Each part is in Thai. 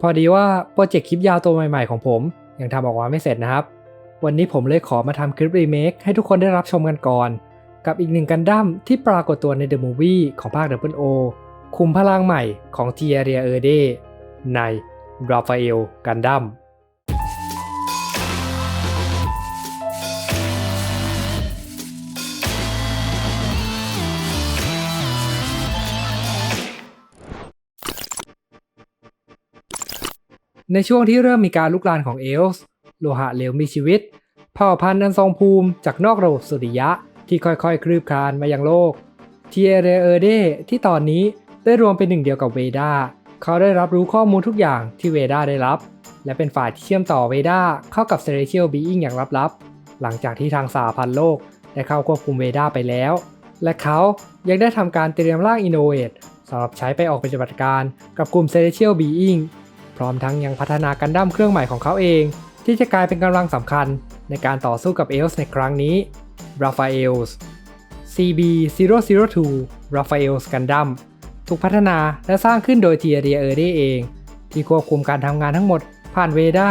พอดีว่าโปรเจกต์คลิปยาวตัวใหม่ๆของผม ยังทำออกมาไม่เสร็จนะครับ วันนี้ผมเลยขอมาทำคลิปรีเมคให้ทุกคนได้รับชมกันก่อน กับอีกหนึ่งกันดั้มที่ปรากฏตัวในเดอะมูฟวี่ของภาคเดอเปิลโอคุมพลังใหม่ของเทียเรียเอเดในราฟาเอลกันดั้ม ในช่วงที่เริ่มมีการลุกลานของเอลส์โลหะเหลวมีชีวิต เผ่าพันธุ์อันทรงภูมิจากนอกระบบสุริยะที่ค่อยๆ คลืบคลานมายังโลก เทียเรเอเดที่ตอนนี้ได้รวมเป็นหนึ่งเดียวกับเวดาเขาได้รับรู้ข้อมูลทุกอย่างที่เวดาได้รับ และเป็นฝ่ายที่เชื่อมต่อเวดาเข้ากับเซเรเชียลบีอิงอย่างลับๆ หลังจากที่ทางสาพันธ์โลกได้เข้าควบคุมเวดาไปแล้ว และเขายังได้ทำการเตรียมร่างอินโนเวทสำหรับใช้ไปออกปฏิบัติการกับกลุ่มเซเรเชียลบีอิง ร้อมทั้งยังพัฒนากันดั้มเครื่องใหม่ของเขาเอง ที่จะกลายเป็นกำลังสำคัญในการต่อสู้กับเอลส์ในครั้งนี้ Raphaels CB002 Raphaels Gundam ถูกพัฒนาและสร้างขึ้นโดย t i e r i e r d เอง ที่ควบคุมการทำงานทั้งหมดผ่านเวด้า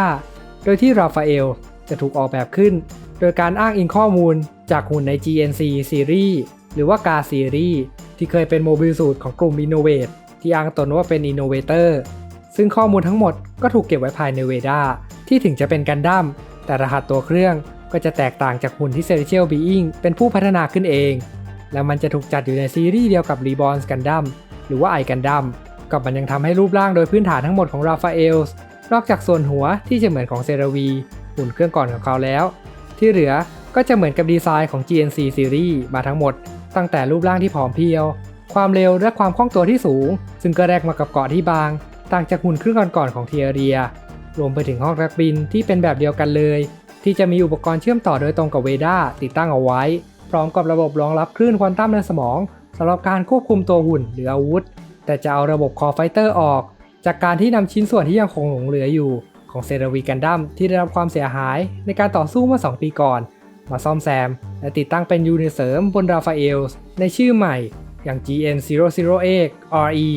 โดยที่ Raphael จะถูกออกแบบขึ้น โดยการอ้างอิงข้อมูลจากหุ่นใน GNC Series หรือว่า GA Series ที่เคยเป็นโมบิลสูตรของกลุ่ม Innovate ที่อ้างตนว่าเป็น Innovator ซึ่งข้อมูลทั้งหมดก็ถูกเก็บไว้ภายในเวดาที่ถึงจะเป็นกันดั้มแต่รหัสตัวเครื่องก็จะแตกต่างจากหุ่นที่ Celestial Being เป็นผู้พัฒนาขึ้นเอง แล้วมันจะถูกจัดอยู่ในซีรีส์เดียวกับ Reborn Gundam หรือว่า i Gundam กับมันยังทำให้รูปร่างโดยพื้นฐานทั้งหมดของ Raphael นอกจากส่วนหัวที่จะเหมือนของเซราวีหุ่นเครื่องก่อนของเขาแล้ว ที่เหลือก็จะเหมือนกับดีไซน์ของ GNC Series มาทั้งหมด ตั้งแต่รูปร่างที่ผอมเพรียว ความเร็วและความคล่องตัวที่สูง ซึ่งก็แลกมากับเกาะที่บาง ต่างจากหุ่นเครื่องก่อนๆของเทียเรีย รวมไปถึงห้องนักบินที่เป็นแบบเดียวกันเลย ที่จะมีอุปกรณ์เชื่อมต่อโดยตรงกับเวดาติดตั้งเอาไว้ พร้อมกับระบบรองรับคลื่นควอนตัมในสมองสำหรับการควบคุมตัวหุ่นหรืออาวุธ แต่จะเอาระบบคอไฟเตอร์ออก จากการที่นำชิ้นส่วนที่ยังคงหลงเหลืออยู่ ของเซราวีกันดั้มที่ได้รับความเสียหายในการต่อสู้เมื่อ 2 ปีก่อน มาซ่อมแซม และติดตั้งเป็นยูนิตเสริมบนราฟาเอลส์ในชื่อใหม่อย่าง GN008 RE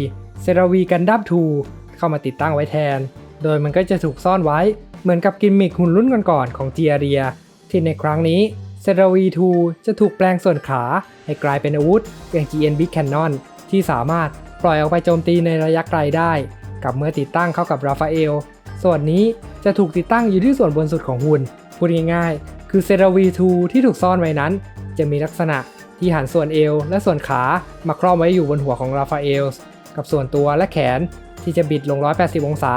เซราวีกันดั้ม2 เข้ามาติดตั้งไว้แทน โดยมันก็จะถูกซ่อนไว้ เหมือนกับกิมมิคหุ่นรุ่นก่อนๆของเจียเรีย ที่ในครั้งนี้เซราวี2จะถูกแปลงส่วนขา ให้กลายเป็นอาวุธอย่าง GN Big Cannon ที่สามารถปล่อยออกไปโจมตีในระยะไกลได้ กับเมื่อติดตั้งเข้ากับราฟาเอล ส่วนนี้จะถูกติดตั้งอยู่ที่ส่วนบนสุดของหุ่น พูดง่ายๆ คือเซราวี2ที่ถูกซ่อนไว้นั้น จะมีลักษณะที่หันส่วนเอวและส่วนขามาครอบไว้อยู่บนหัวของราฟาเอล กับส่วนตัวและแขน ที่จะบิดลง 180 องศา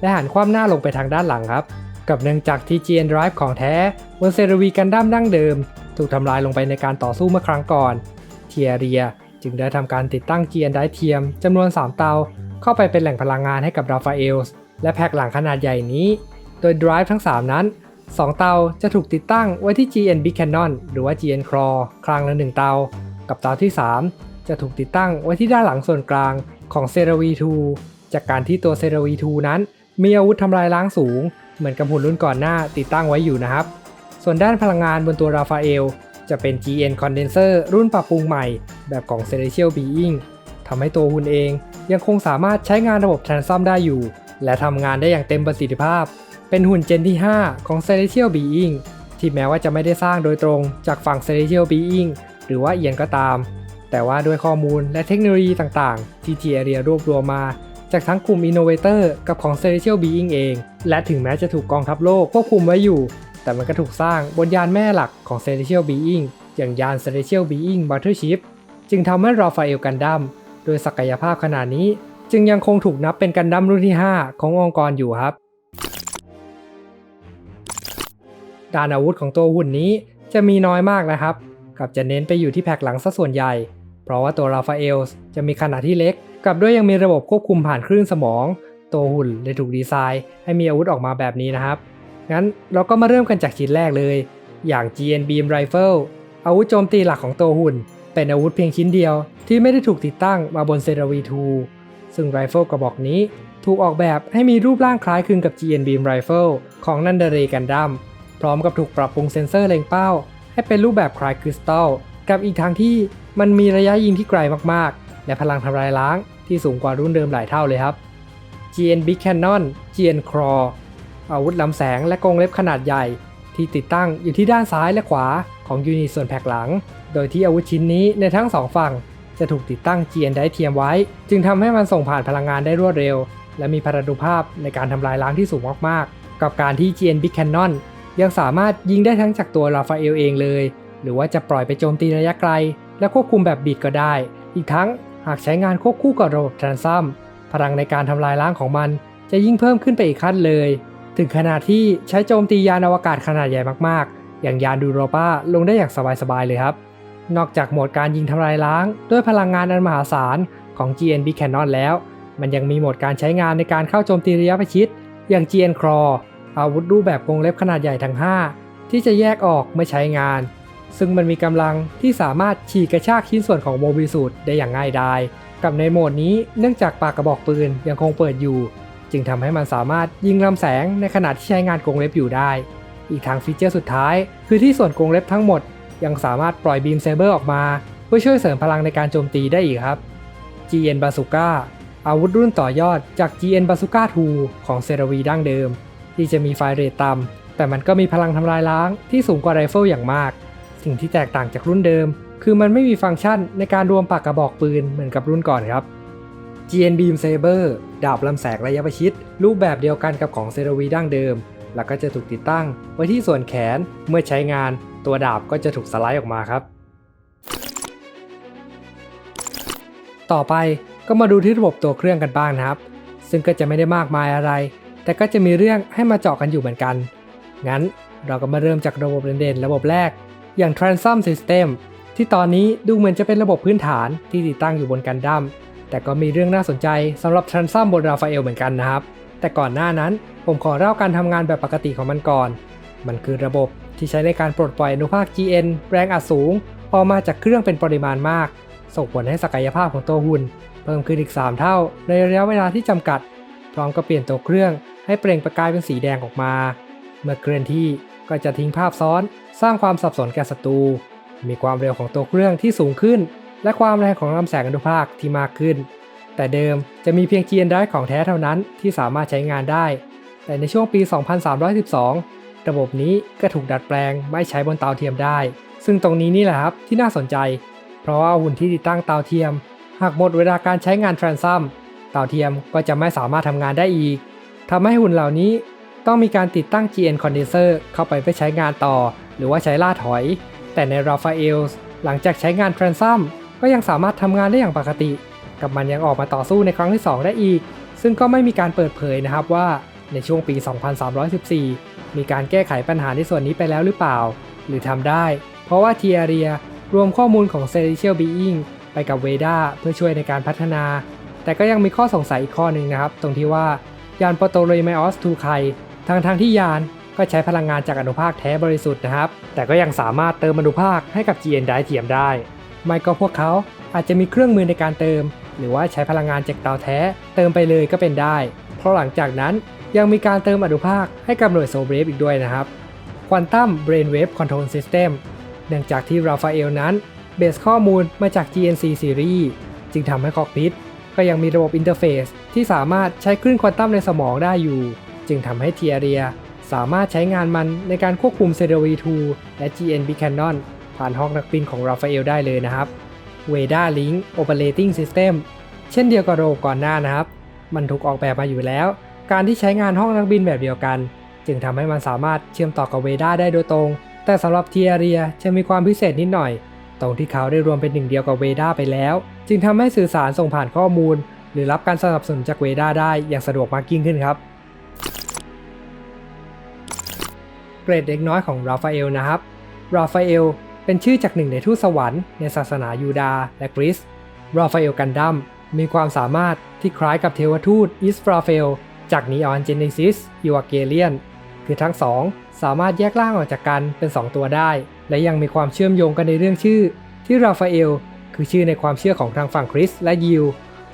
และหันคว่ำหน้าลงไปทางด้านหลังครับ กับเนื่องจากที่ GN Drive ของแท้บนเซรวีกันดั้มดั้งเดิม ถูกทำลายลงไปในการต่อสู้เมื่อครั้งก่อนเทียเรียจึงได้ทำการติดตั้ง GN Drive เทียมจำนวน 3 เตา เข้าไปเป็นแหล่งพลังงานให้กับราฟาเอลส์และแพ็กหลังขนาดใหญ่นี้ โดย Drive ทั้ง 3 นั้น 2 เตาจะถูกติดตั้งไว้ที่ GN Big Cannon หรือว่า GN Claw ครั้งละ 1 เตา กับเตาที่ 3 จะถูกติดตั้งไว้ที่ด้านหลังส่วนกลางของเซรวี2 จากการที่ตัวเซราวี2นั้น มีอาวุธทำลายล้างสูง เหมือนกับหุ่นรุ่นก่อนหน้าติดตั้งไว้อยู่นะครับ ส่วนด้านพลังงานบนตัวราฟาเอลจะเป็น GN Condenser รุ่นปรับปรุงใหม่ แบบของ Celestial Being ทำให้ตัวหุ่นเองยังคงสามารถใช้งานระบบ Transom ได้อยู่ และทำงานได้อย่างเต็มประสิทธิภาพ เป็นหุ่นเจนที่ 5 ของ Celestial Being ที่แม้ว่าจะไม่ได้สร้างโดยตรงจากฝั่ง Celestial Being หรือว่าเอียนก็ตาม แต่ว่าด้วยข้อมูลและเทคโนโลยีต่างๆ ที่ g ีเรียรวบรวมมา จากทั้งกลุ่ม Innovator กับของ Celestial Being เอง และถึงแม้จะถูกกองทัพโลกควบคุมไว้อยู่ แต่มันก็ถูกสร้างบนยานแม่หลักของ Celestial Being อย่างยาน Celestial Being Mothership จึงทำให้ Raphael Gundam โดยศักยภาพขนาดนี้ จึงยังคงถูกนับเป็นกันดั้มรุ่นที่ 5 ขององค์กรอยู่ครับ ด้านอาวุธของตัวหุ่นนี้จะมีน้อยมากนะครับ กับจะเน้นไปอยู่ที่แผกหลังซะส่วนใหญ่ เพราะว่าตัว Raphael จะมีขนาดที่เล็ก กับด้วยยังมีระบบควบคุมผ่านคลื่นสมอง ตัวหุ่นเลยถูกดีไซน์ ให้มีอาวุธออกมาแบบนี้นะครับ งั้นเราก็มาเริ่มกันจากชิ้นแรกเลย อย่าง GN Beam Rifle อาวุธโจมตีหลักของตัวหุ่น เป็นอาวุธเพียงชิ้นเดียว ที่ไม่ได้ถูกติดตั้งมาบนเซราวี2ซึ่งไรเฟิลกระบอกนี้ถูกออกแบบให้มีรูปร่างคล้ายคลึงกับ GN Beam Rifle ของนันเดเรกันดัมพร้อมกับถูกปรับปรุงเซ็นเซอร์เล็งเป้า ให้เป็นรูปแบบคล้ายคริสตัลกับอีกทางที่มันมีระยะยิงที่ไกลมากๆ และพลังทำลายล้างที่สูงกว่ารุ่นเดิมหลายเท่าเลยครับ GN Big Cannon GN Claw อาวุธลำแสงและกรงเล็บขนาดใหญ่ ที่ติดตั้งอยู่ที่ด้านซ้ายและขวาของยูนิตส่วนแผกหลัง โดยที่อาวุธชิ้นนี้ในทั้งสองฝั่งจะถูกติดตั้ง GN ได้เทียมไว้ จึงทำให้มันส่งผ่านพลังงานได้รวดเร็ว และมีพัฒนุภาพในการทำลายล้างที่สูงมากๆ กับการที่ GN Big Cannon ยังสามารถยิงได้ทั้งจากตัวราฟาเอลเองเลย หรือว่าจะปล่อยไปโจมตีระยะไกล และควบคุมแบบบิดก็ได้ อีกทั้ง หากใช้งานควบคู่กับระบบทรานซัมพลังในการทำลายล้างของมันจะยิ่งเพิ่มขึ้นไปอีกขั้นเลย ถึงขนาดที่ใช้โจมตียานอวกาศขนาดใหญ่มากๆ อย่างยานดูโรปาลงได้อย่างสบายๆเลยครับ นอกจากโหมดการยิงทำลายล้าง ด้วยพลังงานอันมหาศาลของ GNB Cannon แล้ว มันยังมีโหมดการใช้งานในการเข้าโจมตีระยะประชิด อย่าง GN Claw อาวุธรูปแบบกรงเล็บขนาดใหญ่ทั้ง 5 ที่จะแยกออกเมื่อใช้งาน ซึ่งมันมีกำลังที่สามารถฉีกกระชากชิ้นส่วนของโมบิสูดได้อย่างง่ายดาย กับในโหมดนี้เนื่องจากปากกระบอกปืนยังคงเปิดอยู่ จึงทำให้มันสามารถยิงลำแสงในขณะที่ใช้งานกรงเล็บอยู่ได้ อีกทางฟีเจอร์สุดท้าย คือที่ส่วนกรงเล็บทั้งหมด ยังสามารถปล่อยบีมเซเบอร์ออกมา เพื่อช่วยเสริมพลังในการโจมตีได้อีกครับ GN Bazooka อาวุธรุ่นต่อยอดจาก GN Bazooka 2 ของเซรวีดั้งเดิม ที่จะมีไฟเรทต่ำแต่มันก็มีพลังทำลายล้างที่สูงกว่าไรเฟิลอย่างมาก สิ่งที่แตกต่างจากรุ่นเดิม คือมันไม่มีฟังก์ชันในการรวมปากกระบอกปืนเหมือนกับรุ่นก่อนครับ GN Beam Saber ดาบลำแสงระยะประชิด รูปแบบเดียวกันกับของเซรวีดั้งเดิม แล้วก็จะถูกติดตั้งไว้ที่ส่วนแขนเมื่อใช้งาน ตัวดาบก็จะถูกสไลด์ออกมาครับ ต่อไปก็มาดูที่ระบบตัวเครื่องกันบ้างนะครับ ซึ่งก็จะไม่ได้มากมายอะไร แต่ก็จะมีเรื่องให้มาเจาะกันอยู่เหมือนกัน งั้นเราก็มาเริ่มจากระบบเด่นๆระบบแรก อย่าง Transom System ที่ตอนนี้ดูเหมือนจะเป็นระบบพื้นฐานที่ติดตั้งอยู่บนกันดั้มแต่ก็มีเรื่องน่าสนใจสำหรับ Transom บนราฟาเอลเหมือนกันนะครับ แต่ก่อนหน้านั้นผมขอเล่าการทำงานแบบปกติของมันก่อน มันคือระบบที่ใช้ในการปลดปล่อยอนุภาค GN แรงอัดสูง ออกมาจากเครื่องเป็นปริมาณมาก ส่งผลให้ศักยภาพของตัวหุ่น เพิ่มขึ้นอีก 3 เท่า ในระยะเวลาที่จำกัด พร้อมกับเปลี่ยนตัวเครื่องให้เปล่งประกายเป็นสีแดงออกมา เมื่อเคลื่อนที่ ก็จะทิ้งภาพซ้อน สร้างความสับสนแก่ศัตรู มีความเร็วของตัวเครื่องที่สูงขึ้น และความแรงของลำแสงอนุภาคที่มากขึ้น แต่เดิมจะมีเพียง GN Drive ของแท้เท่านั้นที่สามารถใช้งานได้ แต่ในช่วงปี 2312 ระบบนี้ก็ถูกดัดแปลงไม่ใช้บนเตาเทียมได้ ซึ่งตรงนี้นี่แหละครับที่น่าสนใจ เพราะว่าหุ่นที่ติดตั้งเตาเทียม หากหมดเวลาการใช้งานทรานซัมเตาเทียมก็จะไม่สามารถทำงานได้อีกทำให้หุ่นเหล่านี้ ต้องมีการติดตั้ง GN condenser เข้าไปเพื่อใช้งานต่อ หรือว่าใช้ล่าถอย แต่ใน Raphael หลังจากใช้งานทรานซัมก็ยังสามารถทำงานได้อย่างปกติ กับมันยังออกมาต่อสู้ในครั้งที่ 2 ได้อีก ซึ่งก็ไม่มีการเปิดเผยนะครับว่าในช่วงปี 2314 มีการแก้ไขปัญหาในส่วนนี้ไปแล้วหรือเปล่า หรือทำได้ เพราะว่าเทียเรียรวมข้อมูลของ Celestial Being ไปกับเวด้าเพื่อช่วยในการพัฒนา แต่ก็ยังมีข้อสงสัยอีกข้อหนึ่งนะครับ ตรงที่ว่ายานโปโตเรไมออสทูไค ทางทางที่ยานก็ใช้พลังงานจากอนุภาคแท้บริสุทธิ์นะครับ แต่ก็ยังสามารถเติมอนุภาคให้กับ GN ได้เทียมได้ ไม่ก็พวกเขาอาจจะมีเครื่องมือในการเติม หรือว่าใช้พลังงานจากเตาแท้เติมไปเลยก็เป็นได้ เพราะหลังจากนั้นยังมีการเติมอนุภาคให้กับหน่วยโซเบรฟอีกด้วยนะครับ Quantum Brainwave Control System เนื่องจากที่ราฟาเอลนั้นเบสข้อมูลมาจาก GNC Series จึงทำให้คอกพิทก็ยังมีระบบอินเทอร์เฟซที่สามารถใช้คลื่นควอนตัมในสมองได้อยู่ จึงทำให้เทียเรียสามารถใช้งานมันในการควบคุมเซเดวี2และ GN b c a n o n ผ่านห้องนักบินของราฟาเอลได้เลยนะครับ Veda Link Operating System เช่นเดียวกับรก่อนหน้านะครับ มันถูกออกแบบมาอยู่แล้ว การที่ใช้งานห้องนักบินแบบเดียวกัน จึงทำให้มันสามารถเชื่อมต่อกับเวด้าได้โดยตรง แต่สำหรับเทียเรียจะมีความพิเศษนิดหน่อย ตรงที่เขาได้รวมเป็นหนึ่งเดียวกับเวด้าไปแล้ว จึงทำให้สื่อสารส่งผ่านข้อมูล หรือรับการสนับสนุนจากเวด้าได้อย่างสะดวกมากยิ่งขึ้นครับ เกรดเล็กน้อยของราฟาเอลนะครับ ราฟาเอลเป็นชื่อจากหนึ่งในทูตสวรรค์ในศาสนายูดาห์และกรีซ ราฟาเอลกันดั้มมีความสามารถที่คล้ายกับเทวทูตอิสราเฟลจากนีออนเจเนซิสยูวาเกเลียน คือทั้งสองสามารถแยกร่างออกจากกันเป็น 2 ตัวได้ และยังมีความเชื่อมโยงกันในเรื่องชื่อ ที่ราฟาเอลคือชื่อในความเชื่อของทางฝั่งคริสต์และยิว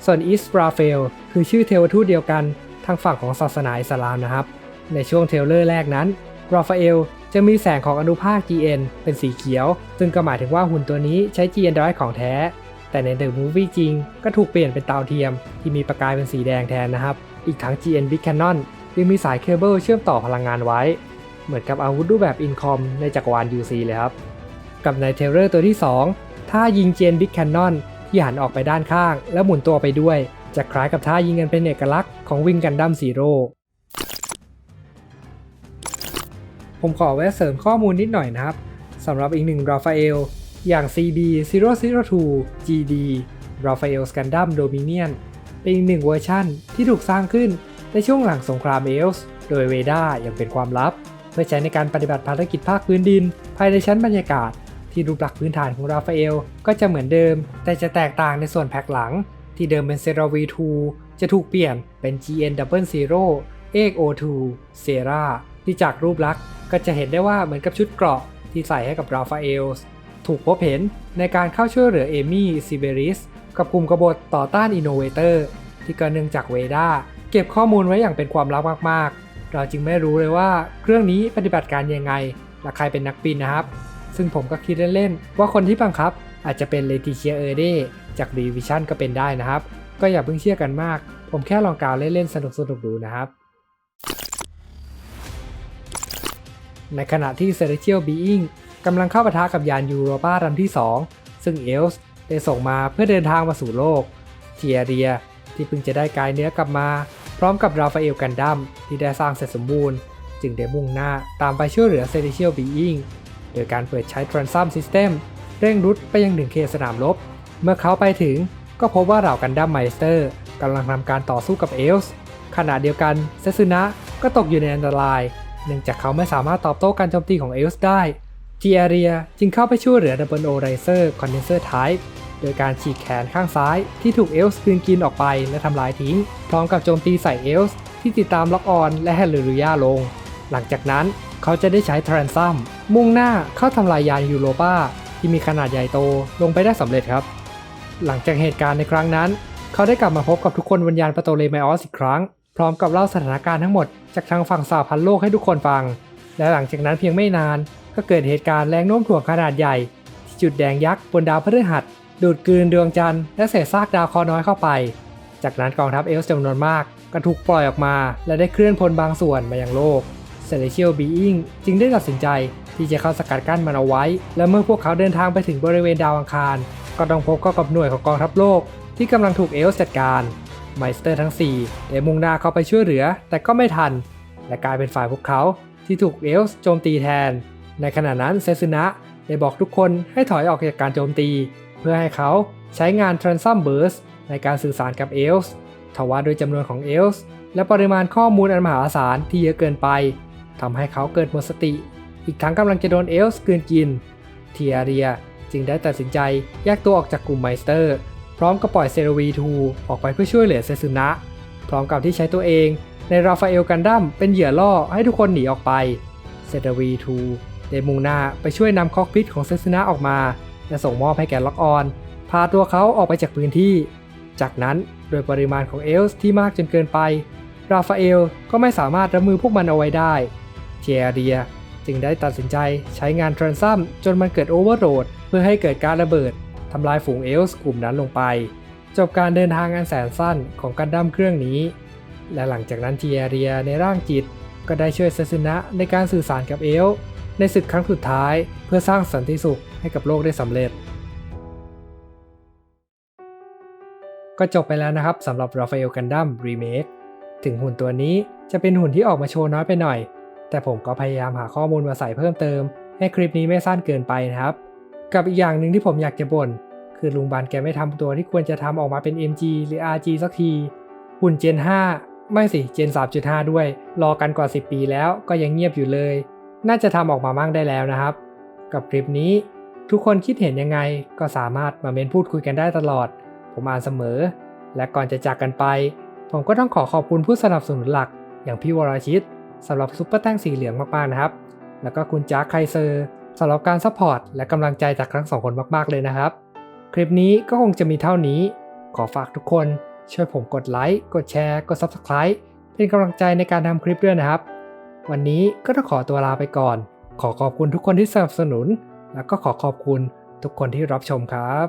ส่วนอิสราเฟลคือชื่อเทวทูตเดียวกันทางฝั่งของศาสนาอิสลามนะครับ ในช่วงเทเลอร์แรกนั้น ราฟาเอลจะมีแสงของอนุภาค GN เป็นสีเขียว ซึ่งก็หมายถึงว่าหุ่นตัวนี้ใช้ GN ได้ของแท้ แต่ในเดอะมูฟวี่จริงก็ถูกเปลี่ยนเป็นเตาเทียม ที่มีประกายเป็นสีแดงแทนนะครับ อีกทั้ง GN Big Cannon ยังมีสายเคเบิลเชื่อมต่อพลังงานไว้ เหมือนกับอาวุธรูปแบบอินคอมในจักรวาล UC เลยครับ กับในเทเลอร์ตัวที่2ท่ายิง GN Big Cannon ที่หันออกไปด้านข้าง แล้วหมุนตัวไปด้วย จะคล้ายกับท่ายิงกันเป็นเอกลักษณ์ของวิงกันดั้มซีโร่ ผมขอแวะเสริมข้อมูลนิดหน่อยนะครับสำหรับอีกหนึ่งราฟาเอลอย่าง CB 002 GD Raphael's Gundam Dominion เป็นอีกหนึ่งเวอร์ชั่นที่ถูกสร้างขึ้นในช่วงหลังสงครามเอลส์โดยเวด้าอย่างเป็นความลับ เพื่อใช้ในการปฏิบัติภารกิจภาคพื้นดิน ภายในชั้นบรรยากาศ ที่รูปลักษณ์พื้นฐานของราฟาเอลก็จะเหมือนเดิม แต่จะแตกต่างในส่วนแพ็กหลัง ที่เดิมเป็นเซราวี2จะถูกเปลี่ยนเป็น GN Double Zero XO2 Sera จากรูปลักษณ์ก็จะเห็นได้ว่าเหมือนกับชุดเกราะที่ใส่ให้กับราฟาเอลถูกพบเห็นในการเข้าช่วยเหลือเอมี่ซิเบริสกับกลุ่มกบฏต่อต้านอินโนเวเตอร์ที่ก็เนื่องจากเวด้าเก็บข้อมูลไว้อย่างเป็นความลับมากๆ เราจึงไม่รู้เลยว่าเครื่องนี้ปฏิบัติการยังไงและใครเป็นนักบินนะครับ ซึ่งผมก็คิดเล่นๆ ว่าคนที่บังคับ อาจจะเป็นเลติเชียเอเดจากรีวิชั่นก็เป็นได้นะครับ ก็อย่าเพิ่งเชื่อกันมาก ผมแค่ลองกล่าวเล่นๆสนุกๆดูนะครับ ในขณะที่ Celestial Being กำลังเข้าปะทะกับยานยูโรปาลำที่ 2 ซึ่งเอลส์ได้ส่งมาเพื่อเดินทางมาสู่โลกเทียเรีย ที่เพิ่งจะได้กายเนื้อกลับมา พร้อมกับราฟาเอลกันดัมที่ได้สร้างเสร็จสมบูรณ์ จึงได้มุ่งหน้าตามไปช่วยเหลือ Celestial Being โดยการเปิดใช้ Transum System เร่งรุดไปยังหนึ่งเขตสนามรบ เมื่อเขาไปถึงก็พบว่าเหล่ากันดัมไมสเตอร์กำลังทำการต่อสู้กับเอลส์ขณะเดียวกันเซซึนะก็ตกอยู่ในอันตราย เนื่องจากเขาไม่สามารถตอบโต้การโจมตีของเอลส์ได้ทีอเรียจึงเข้าไปช่วยเหลือดับเบิลโอไรเซอร์คอนเดนเซอร์ไทป์โดยการฉีกแขนข้างซ้ายที่ถูกเอลส์กลืนกินออกไปและทำลายทิ้ง พร้อมกับโจมตีใส่เอลส์ที่ติดตามล็อกออนและแฮลลูริยาลง หลังจากนั้นเขาจะได้ใช้ทรานซัมมุ่งหน้าเข้าทำลายยานยูโรปาที่มีขนาดใหญ่โตลงไปได้สำเร็จครับ หลังจากเหตุการณ์ในครั้งนั้น เขาได้กลับมาพบกับทุกคนบนยานปโตเลมออสอีกครั้ง พร้อมกับเล่าสถานการณ์ทั้งหมด จากทางฝั่งสหพันธ์โลกให้ทุกคนฟัง และหลังจากนั้นเพียงไม่นาน ก็เกิดเหตุการณ์แรงโน้มถ่วงขนาดใหญ่ ที่จุดแดงยักษ์บนดาวพฤหัส ดูดกลืนดวงจันทร์และเศษซากดาวคราะห์น้อยเข้าไป จากนั้นกองทัพเอลส์จำนวนมากก็ถูกปล่อยออกมา และได้เคลื่อนพลบางส่วนมายังโลก Celestial Being จึงได้ตัดสินใจที่จะเข้าสกัดกั้นมันเอาไว้ และเมื่อพวกเขาเดินทางไปถึงบริเวณดาวอังคาร ก็ต้องพบเข้ากับหน่วยของกองทัพโลก ที่กำลังถูกเอลส์จัดการ ไมสเตอร์ทั้ง4ได้มุ่งหน้าเข้าไปช่วยเหลือ แต่ก็ไม่ทัน และกลายเป็นฝ่ายพวกเขาที่ถูกเอลส์โจมตีแทน ในขณะนั้นเซซึนะได้บอกทุกคนให้ถอยออกจากการโจมตี เพื่อให้เขาใช้งาน Transum Burst ในการสื่อสารกับเอลส์ทว่าโดยจำนวนของเอลส์และปริมาณข้อมูลอันมหาศาลที่เยอะเกินไปทำให้เขาเกิดหมดสติ อีกทั้งกำลังจะโดนเอลส์กืนกิน เทียเรียจึงได้ตัดสินใจแยกตัวออกจากกลุ่มไมสเตอร์ พร้อมกับปล่อยเซรวีทูออกไปเพื่อช่วยเหลือเซซึนะ พร้อมกับที่ใช้ตัวเองในราฟาเอลกันดั้มเป็นเหยื่อล่อให้ทุกคนหนีออกไป เซรวีทูได้มุ่งหน้าไปช่วยนำคอกพิทของเซซึนะออกมา และส่งมอบให้แก่ล็อกออน พาตัวเขาออกไปจากพื้นที่ จากนั้นโดยปริมาณของเอลส์ที่มากจนเกินไป ราฟาเอลก็ไม่สามารถรับมือพวกมันเอาไว้ได้เทียเรียจึงได้ตัดสินใจใช้งานทรานซัมจนมันเกิดโอเวอร์โหลดเพื่อให้เกิดการระเบิดำลายฝูงเอลส์กลุ่มนั้นลงไป จบการเดินทางอันแสนสั้นของกันดั้มเครื่องนี้ และหลังจากนั้นเทียเรียในร่างจิต ก็ได้ช่วยเซซึนะในการสื่อสารกับเอลในศึกครั้งสุดท้ายเพื่อสร้างสันติสุขให้กับโลกได้สำเร็จ ก็จบไปแล้วนะครับสำหรับ Rafael Gundam Remake ถึงหุ่นตัวนี้จะเป็นหุ่นที่ออกมาโชว์น้อยไปหน่อย แต่ผมก็พยายามหาข้อมูลมาใส่เพิ่มเติม ให้คลิปนี้ไม่สั้นเกินไปนะครับ กับอีกอย่างหนึ่งที่ผมอยากจะบ่นคือลุงบันแกไม่ทำตัวที่ควรจะทำออกมาเป็น MG หรือ RG สักที หุ่น Gen 5 ไม่สิ Gen 3.5 ด้วย รอกันกว่า 10 ปีแล้วก็ยังเงียบอยู่เลย น่าจะทำออกมามั่งได้แล้วนะครับ กับคลิปนี้ ทุกคนคิดเห็นยังไงก็สามารถมาเมนพูดคุยกันได้ตลอด ผมอ่านเสมอ และก่อนจะจากกันไป ผมก็ต้องขอขอบคุณผู้สนับสนุนหลัก อย่างพี่วรชิตสำหรับซุปเปอร์แต้งสีเหลืองมากๆนะครับ แล้วก็คุณจ้าไคเซอร์ สำหรับการซัพพอร์ตและกำลังใจจากทั้งสองคนมากๆเลยนะครับ คลิปนี้ก็คงจะมีเท่านี้ ขอฝากทุกคนช่วยผมกดไลค์ กดแชร์ กด Subscribe เป็นกำลังใจในการทำคลิปด้วยนะครับ วันนี้ก็ต้องขอตัวลาไปก่อน ขอขอบคุณทุกคนที่สนับสนุน แล้วก็ขอขอบคุณทุกคนที่รับชมครับ